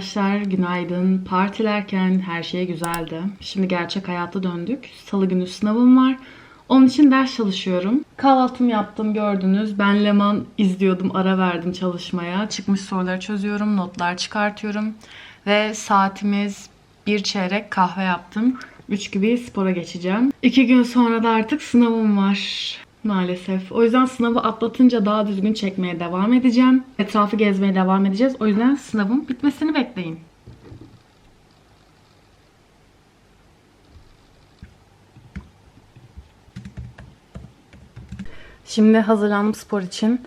Arkadaşlar günaydın. Partilerken her şey güzeldi. Şimdi gerçek hayata döndük. Salı günü sınavım var. Onun için ders çalışıyorum. Kahvaltımı yaptım gördünüz. Ben Leman izliyordum, ara verdim çalışmaya. Çıkmış soruları çözüyorum, notlar çıkartıyorum. Ve saatimiz bir çeyrek kahve yaptım. Üç gibi spora geçeceğim. İki gün sonra da artık sınavım var. Maalesef. O yüzden sınavı atlatınca daha düzgün çekmeye devam edeceğim. Etrafı gezmeye devam edeceğiz. O yüzden sınavın bitmesini bekleyin. Şimdi hazırlandım spor için.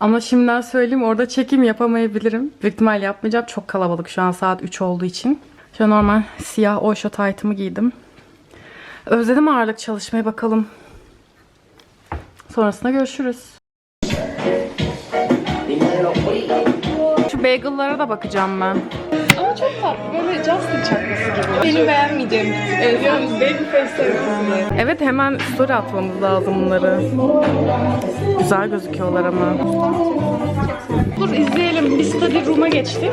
Ama şimdiden söyleyeyim orada çekim yapamayabilirim. Büyük ihtimal yapmayacağım. Çok kalabalık şu an saat 3 olduğu için. Şu normal siyah Osho taytımı giydim. Özledim ağırlık çalışmayı bakalım. Sonrasında görüşürüz. Şu bagel'lara da bakacağım ben. Ama çok tatlı. Böyle Justin çakması gibi. Benim beğenmeyeceğim. Evet, yani baby face Evet hemen story atmamız lazım bunları. Güzel gözüküyorlar ama. Dur izleyelim. Biz study room'a geçtik.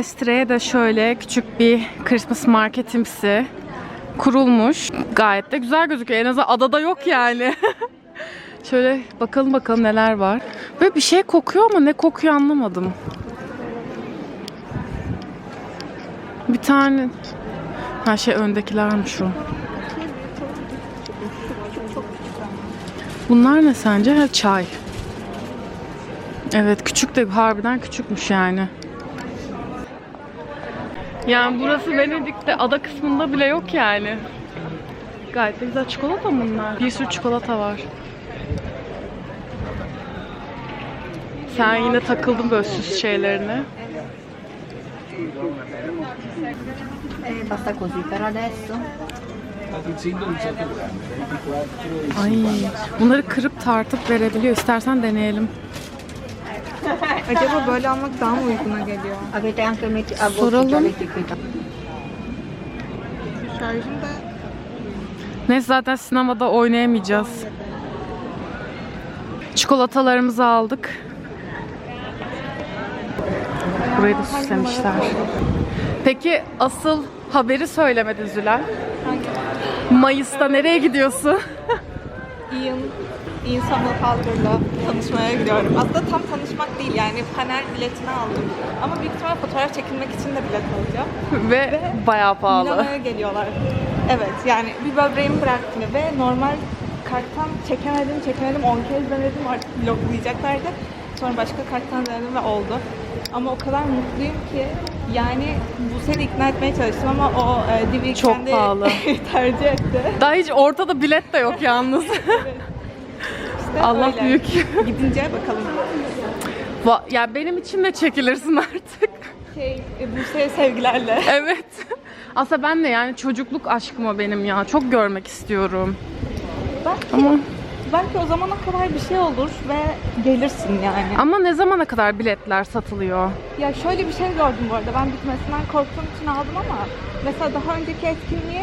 Mestre'ye de şöyle küçük bir Christmas marketimsi kurulmuş. Gayet de güzel gözüküyor. En azından adada yok yani. şöyle bakalım bakalım neler var. Böyle bir şey kokuyor ama ne kokuyor anlamadım. Bir tane... Ha şey öndekilermiş o. Bunlar ne sence? Ha, çay. Evet küçük de harbiden küçükmüş yani. Yani burası Venedik'te ada kısmında bile yok yani. Gayet de güzel çikolata mı bunlar? Bir sürü çikolata var. Sen yine takıldın böyle süs şeylerine. Basta così per adesso. Ay, bunları kırıp tartıp verebiliyor. İstersen deneyelim. Acaba böyle almak daha mı uyguna geliyor? Soralım. Şarjım da Neyse zaten sinemada oynayamayacağız. Çikolatalarımızı aldık. Burayı da süslemişler. Peki asıl haberi söylemedin Zülal. Mayıs'ta nereye gidiyorsun? Ian, Ian Somerhalder'la tanışmaya gidiyorum. Aslında tam tanışmak değil yani panel biletini aldım. Ama büyük ihtimal fotoğraf çekilmek için de bilet alacağım. Ve bayağı pahalı. Milano'ya geliyorlar. Evet yani bir böbreğimi bıraktı ve normal karttan çekemedim çekemedim 10 kez denedim artık bloklayacaklardı. Sonra başka karttan denedim ve oldu. Ama o kadar mutluyum ki yani bu seni ikna etmeye çalıştım ama o e, Divi Çok kendi pahalı. tercih etti. Daha hiç ortada bilet de yok yalnız. İşte Allah öyle. büyük. Gidince bakalım. Va- ya benim için de çekilirsin artık. Şey, e, Buse'ye sevgilerle. Evet. Aslında ben de yani çocukluk aşkım o benim ya. Çok görmek istiyorum. Belki, Ama belki o zamana kadar bir şey olur ve gelirsin yani. ama ne zamana kadar biletler satılıyor? Ya şöyle bir şey gördüm bu arada. Ben bitmesinden korktuğum için aldım ama mesela daha önceki etkinliğe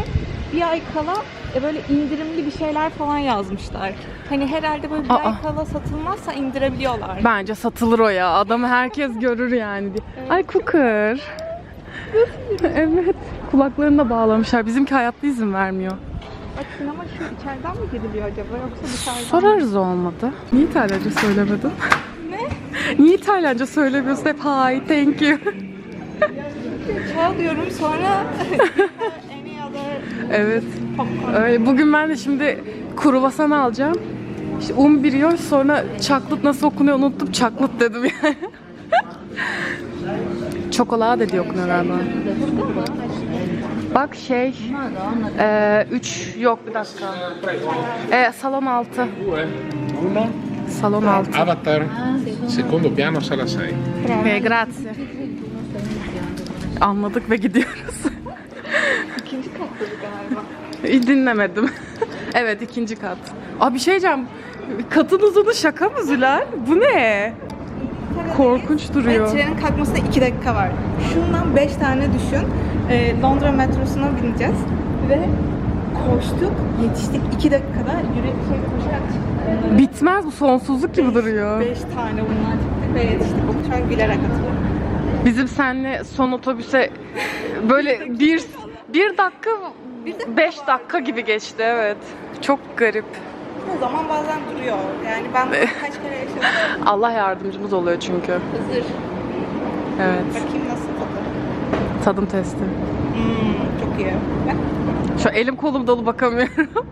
bir ay kala e, böyle indirimli bir şeyler falan yazmışlar. Hani herhalde böyle bir Aa. ay kala satılmazsa indirebiliyorlar. Bence satılır o ya. Adamı herkes görür yani diye. Ay Cooker. evet. Kulaklarını da bağlamışlar. Bizimki hayatta izin vermiyor. Bak sinema şu içeriden mi giriliyor acaba yoksa dışarıdan mı? Sorarız olmadı. Niye İtalyanca söylemedin? Ne? Niye İtalyanca söylemiyorsun hep hi, thank you. Çal diyorum sonra evet. Öyle. Bugün ben de şimdi kruvasan alacağım. İşte un biriyor sonra çaklıt nasıl okunuyor unuttum. Çaklıt dedim yani. Çokolade diye okunuyor galiba. Bak şey, 3 yok bir dakika. E, salon 6. Uno, Salon 6. Avatar, secondo piano, sala 6. E, grazie. Anladık ve gidiyoruz. İkinci kattaydı galiba. Dinlemedim. evet ikinci kat. Aa bir şey diyeceğim. Katın uzunu şaka mı Zülal? Bu ne? Korkunç duruyor. Ve trenin kalkmasına 2 dakika var. Şundan 5 tane düşün. Ee, Londra metrosuna bineceğiz. Ve koştuk, yetiştik 2 dakikada yürüyüp şey koşarak çıktık. Bitmez bu sonsuzluk gibi duruyor. 5 tane bundan çıktık ve yetiştik. Şu an gülerek hatırlıyorum. Bizim seninle son otobüse böyle bir bir dakika beş dakika gibi geçti evet. Çok garip. O zaman bazen duruyor. Yani ben kaç kere yaşadım. Allah yardımcımız oluyor çünkü. Hazır. Evet. Bakayım nasıl tadı. Tadım testi. Hmm, çok iyi. Bak. Şu elim kolum dolu bakamıyorum.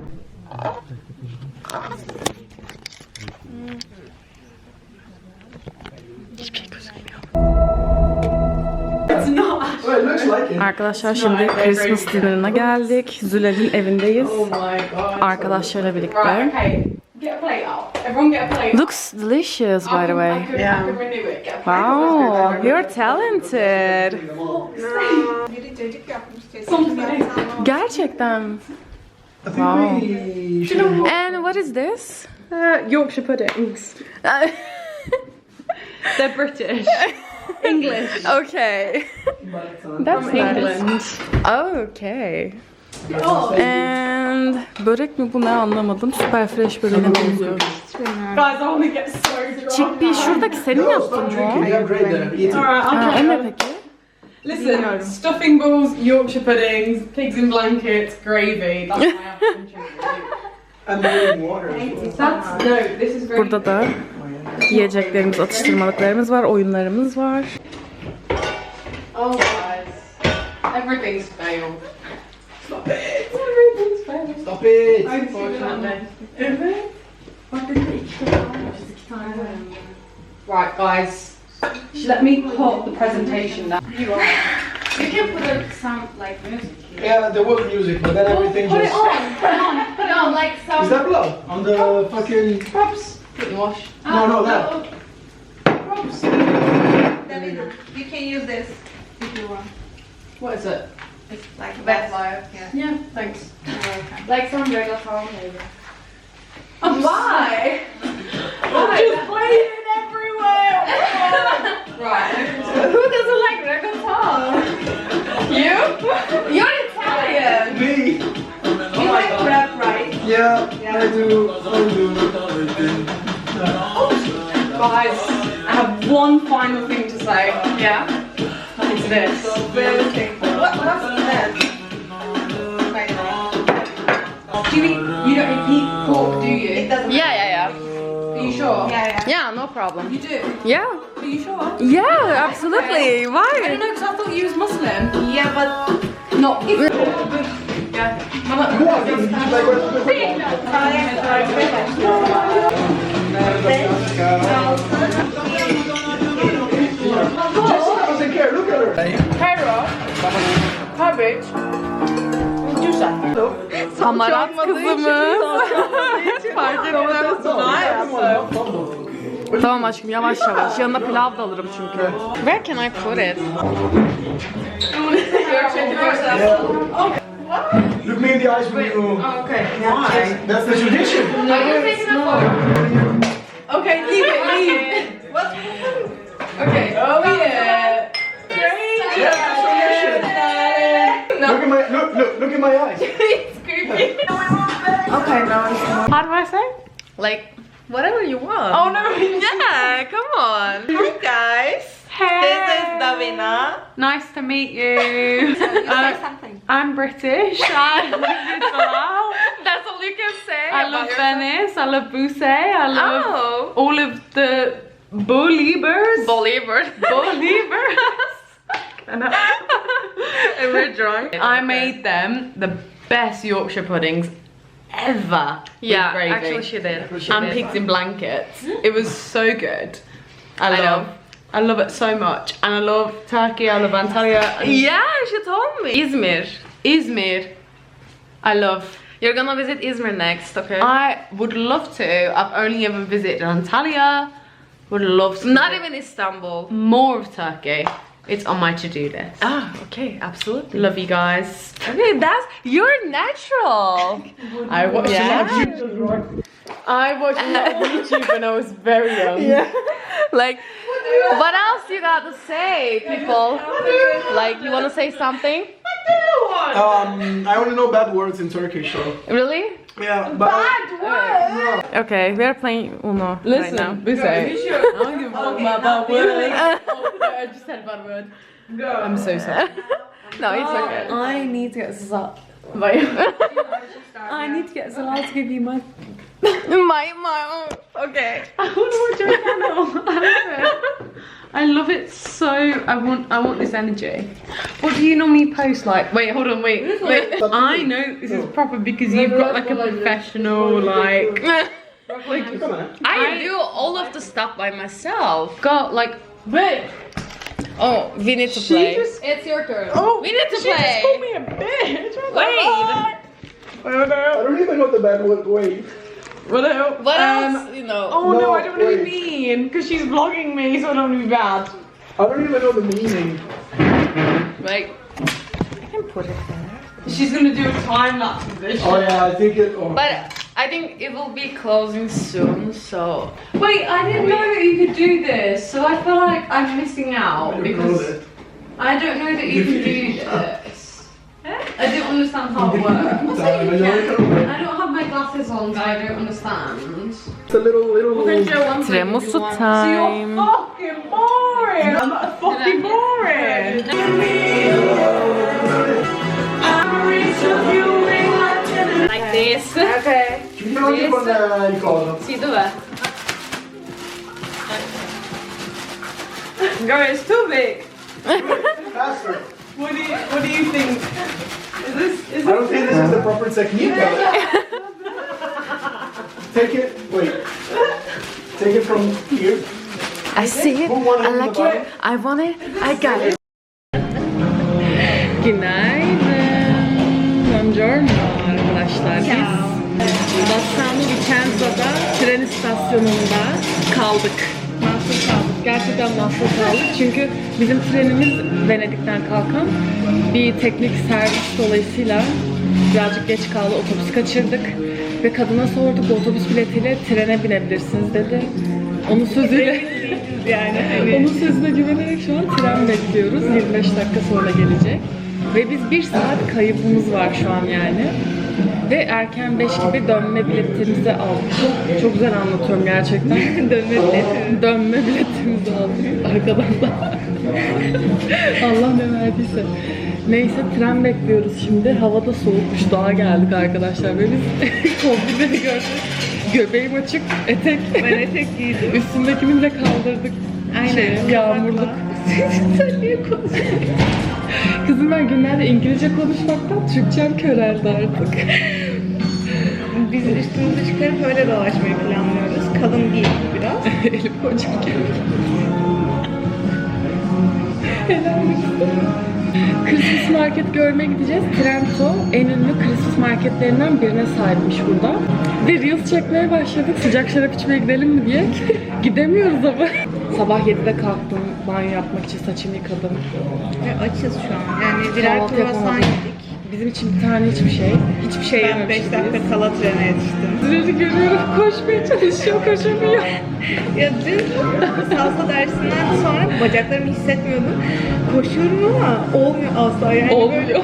Arkadaşlar şimdi Christmas dinner'ına geldik. Zülal'in evindeyiz. Arkadaşlarla birlikte. Looks delicious by the way. Wow, you're talented. Gerçekten. Wow. And what is this? Uh, Yorkshire puddings. They're British. English. okay. That's From England. Okay. And börek mi bu ne anlamadım. Super fresh böreğine benziyor. Guys, I want to get so drunk. Chickpea şuradaki senin yaptın mı? Ha, o ne peki? Listen, stuffing balls, Yorkshire puddings, pigs in blankets, gravy. That's my chicken. And water. That's no. This is gravy. Burada da yiyeceklerimiz, atıştırmalıklarımız var, oyunlarımız var. Oh, guys, everything's failed. Stop it. Everything's failed. Stop it! Unfortunately. Right, guys. Let me put the presentation down. You are. You can put a sound like music Yeah, there was music, but then everything Put it just. on. Put it on. Put it on. Like Is some that blood? On the fucking. props. Put your wash. Ah, no, no, that. Oh, props. Davina, you can use this if you want. What is it? It's like Best. that. Yeah. Yeah. Thanks. Like some regular reggaeton maybe. Oh, why? Why? Just playing it everywhere. right. Who doesn't like regular reggaeton? You? You're Italian. Me! You oh like rap, right? Yeah, Yeah, I do. I do. Guys, I have one final thing to say. Yeah. It's this. What, what's that? By the way. Do you eat? You don't eat pork, do you? It doesn't Yeah, yeah, yeah. Are you sure? Yeah, yeah. Yeah, no problem. You do? Yeah. Are you sure? Yeah, absolutely. Why? I don't know because I thought you was Muslim. Yeah, but Not. Jessica doesn't care, look at her! Carrot, cabbage, kızımız. Fark ettim. Tamam aşkım yavaş yavaş. Yanına pilav da alırım çünkü. Where can I put it? Look me in the eyes when you. Okay. That's the tradition! Okay, leave it, leave. What? Okay. Oh yeah. Yeah, that's tradition! Look at my look look look at my eyes. Okay. How do I say? Like, whatever you want. Oh no. Yeah, come on. Hi guys. This is Davina. Nice to meet you. Say Uh, something. I'm British. I live in Bilal. That's all you can say. I love Venice. I love Bousse. I love Oh. all of the Believers. Believer. Believers. and we're drunk. I made them the best Yorkshire puddings ever with Yeah, gravy. actually she did. She and did. pigs in blankets. It was so good. I, I love. know. I love it so much, and I love Turkey. I love Antalya. and Yeah, she told me. Izmir. Izmir. I love. You're gonna visit Izmir next, okay? I would love to. I've only ever visited Antalya. Would love to. Not even Istanbul. more of Turkey. It's on my to-do list. Ah, okay, absolutely. Love you guys. Okay, that's you're natural. I watched Yeah. a lot of YouTube. I watched a lot of YouTube when I was very young. Yeah. like, what else you got to say, people? Like, you want to say something? Um, I only know bad words in Turkish, so Really? yeah. But Okay, we are playing Uno right now. Listen, listen. I don't give a fuck about bad words. I just said a bad word. I'm so sorry. No, it's okay. I need to get Zala. I need to get Zala to give you my. my, my, okay. I want to watch your channel. I love it so. I want. I want this energy. What do you normally post like? Wait, hold on. Wait, wait. I know this is proper because you've got like a professional like. like. I do all of the stuff by myself. got like. Wait. Oh, we need to She play. just. It's your turn. Oh, we need to she play. just called me a bitch. Wait. I don't even know the bad word. Wait. What else? What Um, else? You know. Oh no, No, I don't want to be wait. mean because she's vlogging me, so I don't want to be bad. I don't even know the meaning. Like, I can put it there. She's gonna do a time lapse of this. Oh yeah, I think it. Oh. but I think it will be closing soon, so. Wait, I didn't know that you could do this, so I feel like I'm missing out don't because. I don't know that you can do this. I don't understand how it works. I know it. I don't have my glasses on, so I don't understand. It's a little, little. Tiramisu So you're time. fucking boring! I'm not fucking boring! Like this. Okay. Ci sono anche con eh, il coso. Sì, dov'è? Guys, it's too big. Faster. What do you What do you think? Is this is I don't think this is the proper technique. but- Take it. Wait. Take it from here. I see it. I like it. I want it. I got it. Günaydın. Buongiorno arkadaşlar. Biz Bassano Vicenza'da tren istasyonunda kaldık. Mahsur kaldık. Gerçekten mahsur kaldık. Çünkü bizim trenimiz Venedik'ten kalkan bir teknik servis dolayısıyla birazcık geç kaldı. Otobüs kaçırdık. Ve kadına sorduk otobüs biletiyle trene binebilirsiniz dedi. Onun sözüyle yani onun sözüne güvenerek şu an tren bekliyoruz. 25 dakika sonra gelecek. Ve biz bir saat kaybımız var şu an yani. Ve erken 5 gibi dönme biletimizi aldık. Çok, güzel anlatıyorum gerçekten. dönme biletimizi. Dönme biletimizi aldık arkadan da. Allah ne verdiyse. Neyse tren bekliyoruz şimdi. Havada soğukmuş. Dağa geldik arkadaşlar. Ve biz kombinleri gördük. Göbeğim açık, etek. Ben etek giydim. Üstündekini bile kaldırdık. Aynen. yağmurluk. Sen niye konuşuyorsun? Kızım ben günlerde İngilizce konuşmaktan Türkçem köreldi artık. Biz üstümüzü çıkarıp öyle dolaşmayı planlıyoruz. Kalın giydik biraz. Elif. Helal olsun. Christmas market görmeye gideceğiz. Trento en ünlü Christmas marketlerinden birine sahipmiş burada. Ve Reels çekmeye başladık. Sıcak şarap içmeye gidelim mi diye. Gidemiyoruz ama. Sabah 7'de kalktım. Banyo yapmak için saçımı yıkadım. Ve açız şu an. Yani birer Kahvaltı kruvasan yapamadım. yedik. Bizim için bir tane hiçbir şey. Hiçbir şey Ben yememişiz 5 dakika kala trene yetiştim. Zireli görüyorum. Koşmaya çalışıyor. Koşamıyor. Ya dün salsa dersinden sonra bacaklarımı hissetmiyordum. Koşuyorum ama olmuyor asla yani Olmuyor. böyle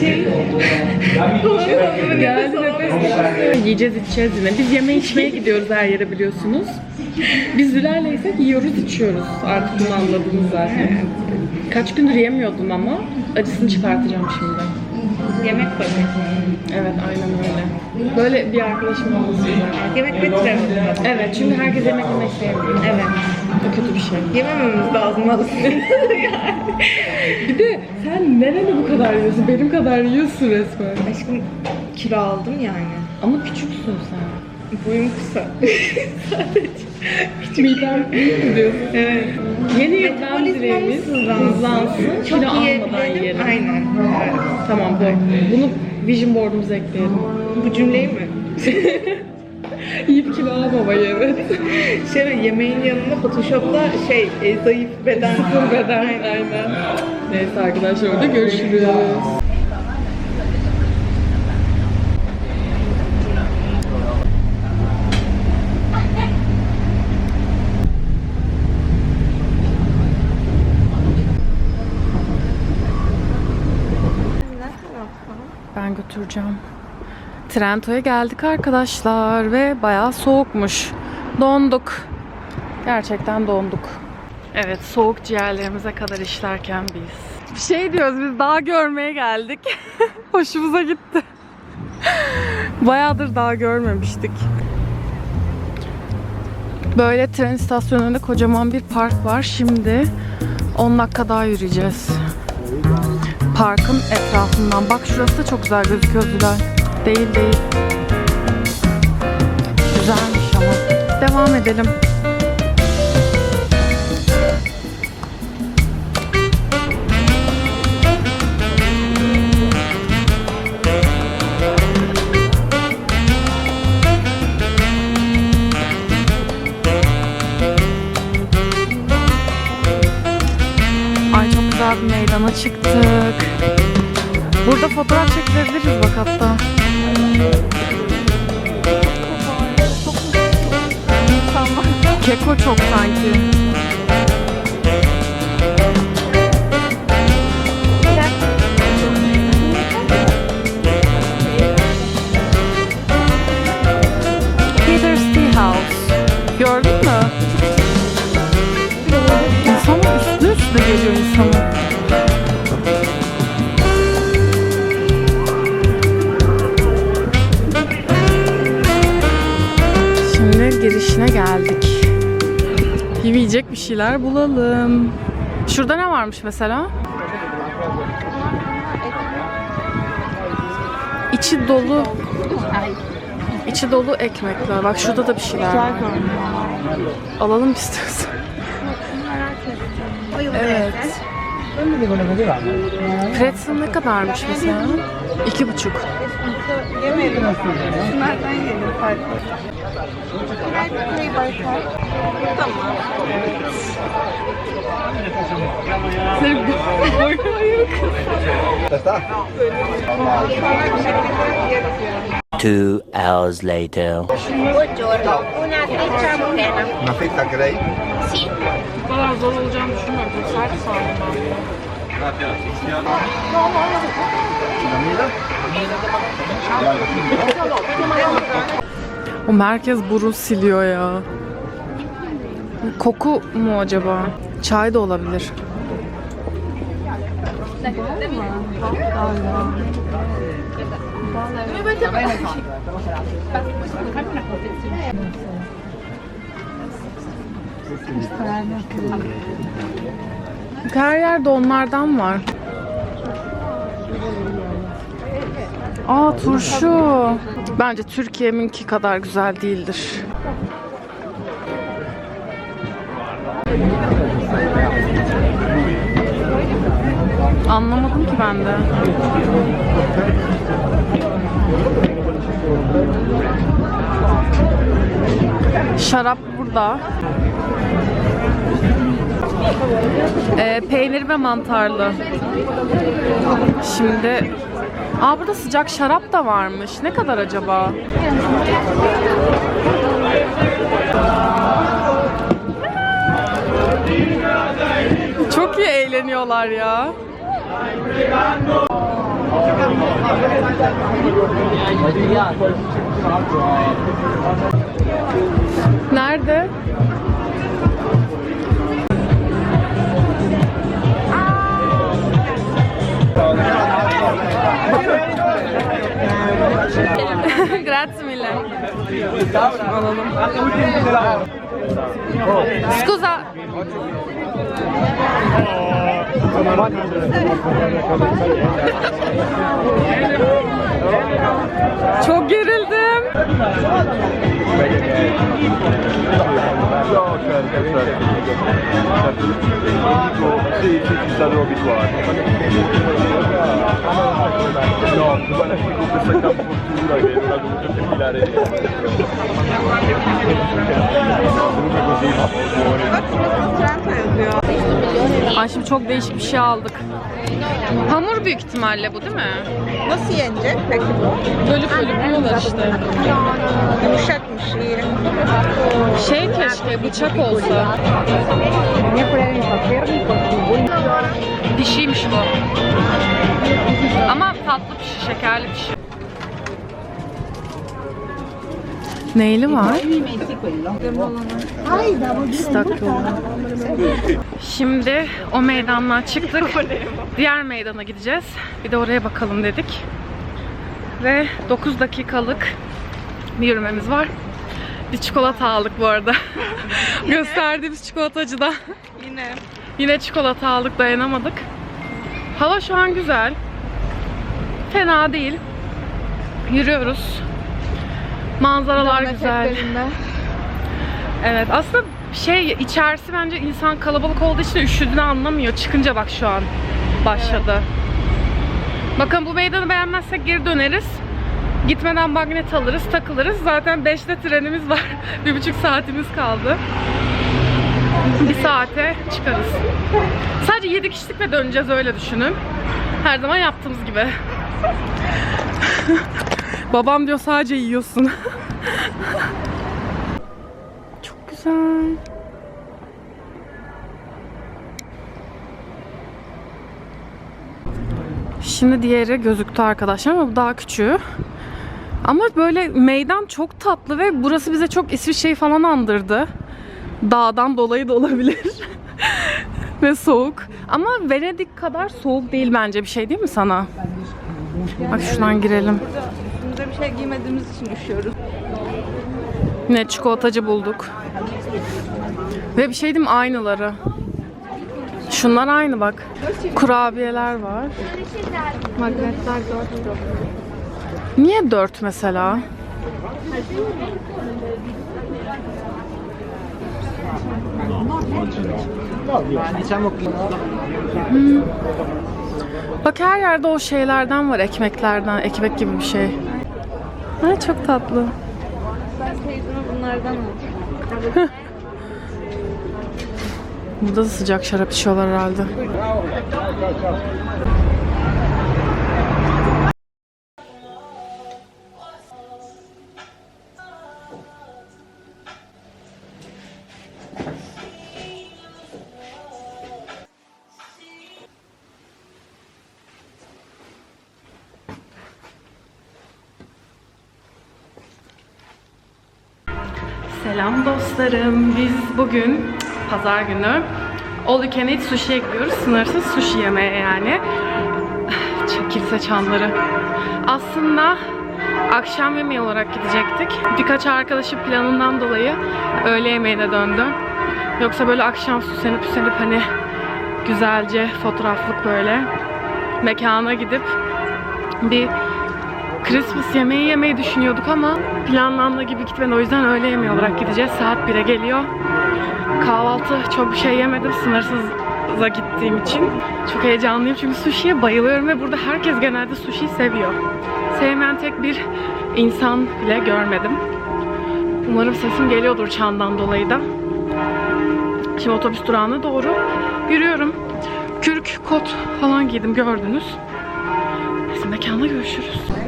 şey böyle Yani nefes nefes. Yiyeceğiz içeceğiz yine. Biz yeme içmeye gidiyoruz her yere biliyorsunuz. Biz Zülal'leysek yiyoruz içiyoruz. Artık bunu anladınız zaten. Kaç gündür yemiyordum ama acısını çıkartacağım şimdi. Yemek koymak. Evet aynen öyle. Böyle bir arkadaşım olması güzel. Yemek tren. Evet çünkü herkes yemek yemek sevmiyor. Evet. Bu kötü bir şey. Yemememiz lazım aslında. Bir de sen nerede bu kadar yiyorsun? Benim kadar yiyorsun resmen. Aşkım kilo aldım yani. Ama küçüksün sen. Boyum kısa. Midem diyorsun. Evet. Yeni yıldan dileğimiz hızlansın. Çok Kilo almadan yiyebilirim. yiyelim. Aynen. Evet. Tamam bu. Bunu vision board'umuza ekleyelim. Bu cümleyi mi? Yiyip kilo almamayı evet. Şöyle yemeğin yanında Photoshop'ta şey e, zayıf beden. Beden aynen. Neyse arkadaşlar orada görüşürüz. Ben götüreceğim. Trento'ya geldik arkadaşlar ve bayağı soğukmuş. Donduk. Gerçekten donduk. Evet soğuk ciğerlerimize kadar işlerken biz. Bir şey diyoruz biz dağ görmeye geldik. Hoşumuza gitti. Bayağıdır dağ görmemiştik. Böyle tren istasyonunda kocaman bir park var. Şimdi 10 dakika daha yürüyeceğiz. Parkın etrafından. Bak şurası da çok güzel gözüküyor Zülal. Değil değil. Güzelmiş ama. Devam edelim. Güzel bir meydana çıktık. Burada fotoğraf çekilebiliriz bak hatta. Keko çok sanki. Şeyler bulalım. Şurada ne varmış mesela? İçi dolu. İçi dolu ekmekler. Bak şurada da bir şeyler var. Alalım istiyorsan. Evet. Pretzel ne kadarmış mesela? İki buçuk. Yemeyelim. Şunlardan yiyelim Tamam. Two hours later. Buongiorno, una freccia morena. Una fetta grey? Sì. Bu kadar zor olacağını düşünmüyorum. Sert sandım ben. O merkez burun siliyor ya. Koku mu acaba? Çay da olabilir. Her yerde onlardan var. Aa turşu. Bence Türkiye'minki kadar güzel değildir. Anlamadım ki ben de. Şarap burada. Ee, peynir ve mantarlı. Şimdi Aa burada sıcak şarap da varmış. Ne kadar acaba? Çok iyi eğleniyorlar ya. Nerede? Grazie mille. Alalım. Scusa. Çok gerildim. No, guarda che con questa campostura che non ha dovuto defilare Comunque così fa fuori. Bak şurada Trento yazıyor. Ay şimdi çok değişik bir şey aldık. Hamur büyük ihtimalle bu değil mi? Nasıl yenecek peki bu? Bölüp bölüp yiyorlar işte. Yumuşakmış iyi. Şey keşke bıçak olsa. Pişiymiş bu. Ama tatlı pişi, şekerli pişi. Neyli var? Şimdi o meydandan çıktık. Diğer meydana gideceğiz. Bir de oraya bakalım dedik. Ve 9 dakikalık bir yürümemiz var. Bir çikolata aldık bu arada. Gösterdiğimiz çikolatacıda. Yine. Yine çikolata aldık dayanamadık. Hava şu an güzel. Fena değil. Yürüyoruz. Manzaralar güzel. Evet aslında şey içerisi bence insan kalabalık olduğu için üşüdüğünü anlamıyor. Çıkınca bak şu an başladı. Bakın bu meydanı beğenmezsek geri döneriz. Gitmeden magnet alırız, takılırız. Zaten 5'te trenimiz var. bir buçuk saatimiz kaldı. Bir saate çıkarız. Sadece 7 kişilikle döneceğiz öyle düşünün. Her zaman yaptığımız gibi. Babam diyor sadece yiyorsun. Çok güzel. Şimdi diğeri gözüktü arkadaşlar ama bu daha küçüğü. Ama böyle meydan çok tatlı ve burası bize çok İsviçre'yi falan andırdı. Dağdan dolayı da olabilir. ve soğuk. Ama Venedik kadar soğuk değil bence bir şey değil mi sana? Bak şuradan girelim. Bir şey giymediğimiz için üşüyoruz. Yine çikolatacı bulduk. Ve bir şey diyeyim aynıları. Şunlar aynı bak. Kurabiyeler var. Magnetler 4 euro. Niye dört mesela? Hmm. Bak her yerde o şeylerden var, ekmeklerden, ekmek gibi bir şey. Ay çok tatlı. Ben teyzeme bunlardan aldım. Burada da sıcak şarap içiyorlar herhalde. Dostlarım. Biz bugün pazar günü All You Can Eat Sushi'ye gidiyoruz. Sınırsız sushi yemeye yani. Çekilse çanları. Aslında akşam yemeği olarak gidecektik. Birkaç arkadaşım planından dolayı öğle yemeğine döndü. Yoksa böyle akşam süslenip püslenip hani güzelce fotoğraflık böyle mekana gidip bir Christmas yemeği yemeyi düşünüyorduk ama planlandığı gibi gitmedi. O yüzden öğle yemeği olarak gideceğiz. Saat 1'e geliyor. Kahvaltı çok bir şey yemedim sınırsıza gittiğim için. Çok heyecanlıyım çünkü sushi'ye bayılıyorum ve burada herkes genelde sushi'yi seviyor. Sevmeyen tek bir insan bile görmedim. Umarım sesim geliyordur çandan dolayı da. Şimdi otobüs durağına doğru yürüyorum. Kürk, kot falan giydim gördünüz. Neyse mekanda görüşürüz.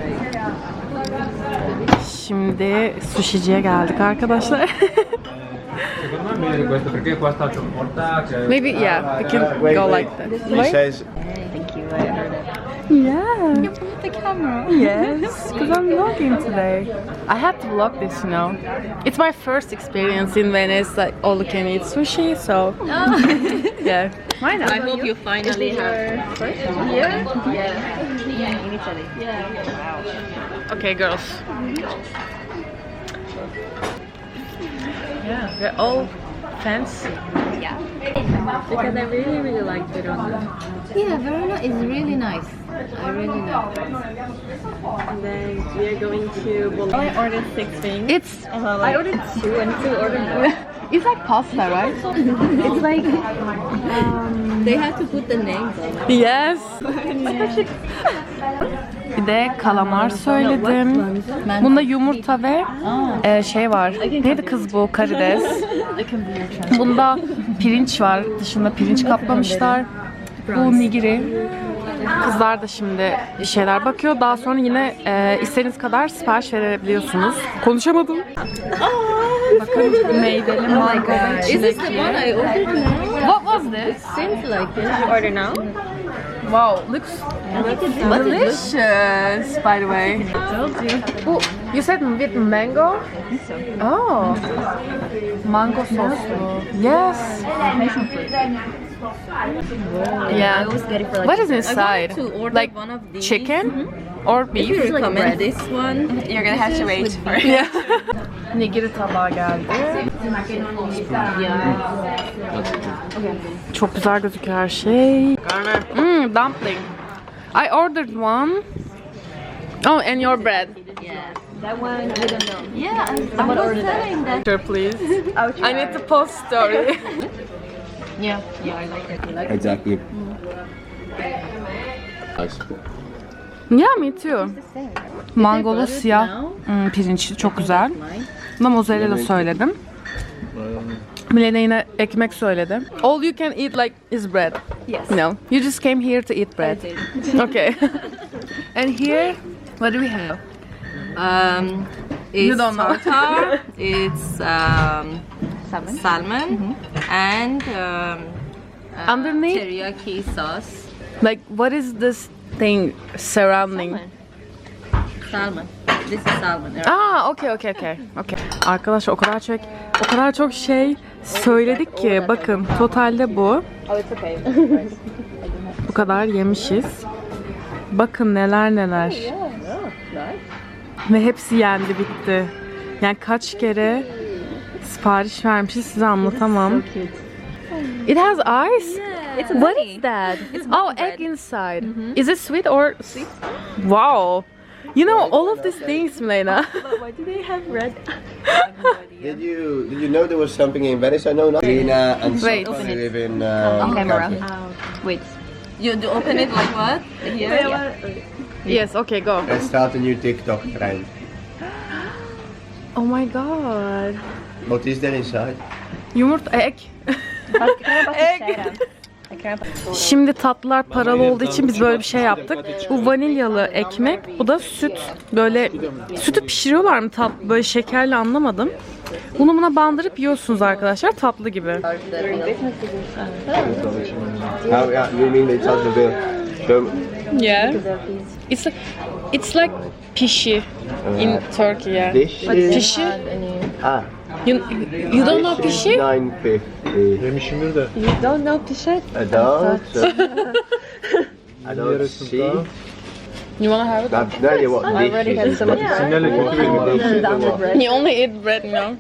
Şimdi sushiciye geldik arkadaşlar. Maybe yeah, we can go like that. He says Yeah. You put the camera. Yes, because I'm vlogging today. I had to vlog this, you know. It's my first experience in Venice, like all you can eat sushi, so yeah. Why not? I hope you finally have. Okay, girls. Yeah, they're all fancy. Because I really, really like Verona. Yeah, Verona is really nice. I really like it. And then we are going to Bologna. I ordered six things. It's I ordered two and two ordered more. it's like pasta, right? it's like um, they have to put the names on it. Yes. Bir de kalamar söyledim. Bunda yumurta ve e, şey var. Neydi kız bu? Karides. Bunda pirinç var. Dışında pirinç kaplamışlar. Bu nigiri. Kızlar da şimdi bir şeyler bakıyor. Daha sonra yine e, istediğiniz kadar sipariş verebiliyorsunuz. Konuşamadım. Bakın meyveli mango ve Is this the çilekli. one I ordered now? What was this? Seems like it. You order now? Wow, looks delicious, by the way. Bu, you said with mango? Oh, mango sauce. Yes. Yeah. I always get it for like What is inside? wanted to order Like one of these. chicken or If you recommend this one, you're gonna have to wait for it. Yeah. Nigiri tabağı geldi. Çok güzel gözüküyor her şey. Mm, dumpling. I ordered one. Oh, and your bread. Yeah. That one, we don't know. Yeah, I, I was selling that. Sure, please. I need to post story. Yeah, yeah, I like it. You like Exactly. yeah, me too. Mangolu siyah hmm, pirinçli çok güzel. Buna mozzarella söyledim. Milene yine ekmek söyledi. All you can eat like is bread. Yes. No, you just came here to eat bread. Okay. and here, what do we have? Um, it's You don't know. tartar, it's um, salmon, and um, uh, Underneath? teriyaki sauce. Like, what is this thing surrounding? Salmon. This is salmon. right? Aa, okay, okay, okay. Okay. Arkadaşlar o kadar çok o kadar çok şey söyledik ki bakın totalde bu. bu kadar yemişiz. Bakın neler neler. Ve hepsi yendi bitti. Yani kaç kere sipariş vermişiz size anlatamam. It has eyes? It's What is that? It's oh, egg inside. Is it sweet or sweet? Wow. You know all of these things, Milena. Why do they have red? Did you did you know there was something in Venice? I know now. Lena and Wait. Sofia live in uh, camera. Capri. Wait. You do open it like what? Here? yes, okay, go. Let's start a new TikTok trend. Oh my god. What is there inside? Yumurta, egg. Şimdi tatlılar paralı olduğu için biz böyle bir şey yaptık. Bu vanilyalı ekmek, bu da süt. Böyle sütü pişiriyorlar mı tat böyle şekerli anlamadım. Bunu buna bandırıp yiyorsunuz arkadaşlar tatlı gibi. Yeah, you mean it's on the bill? So, Yeah. It's like it's like pişi in Turkey, yeah. Pişi? ah. You, you don't know this is pişi? 950. You don't know pişi? Adult. Adult C. You wanna have it? I've no idea what this is. You only eat bread, no?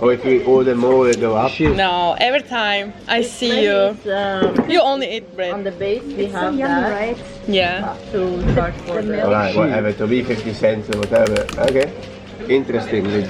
Or if we order more, they go up. No, every time I see you, um, you only eat bread. On the base, we have that Yeah. Uh, to charge for the Alright, whatever. To be 50 cents or whatever. Okay. Interesting.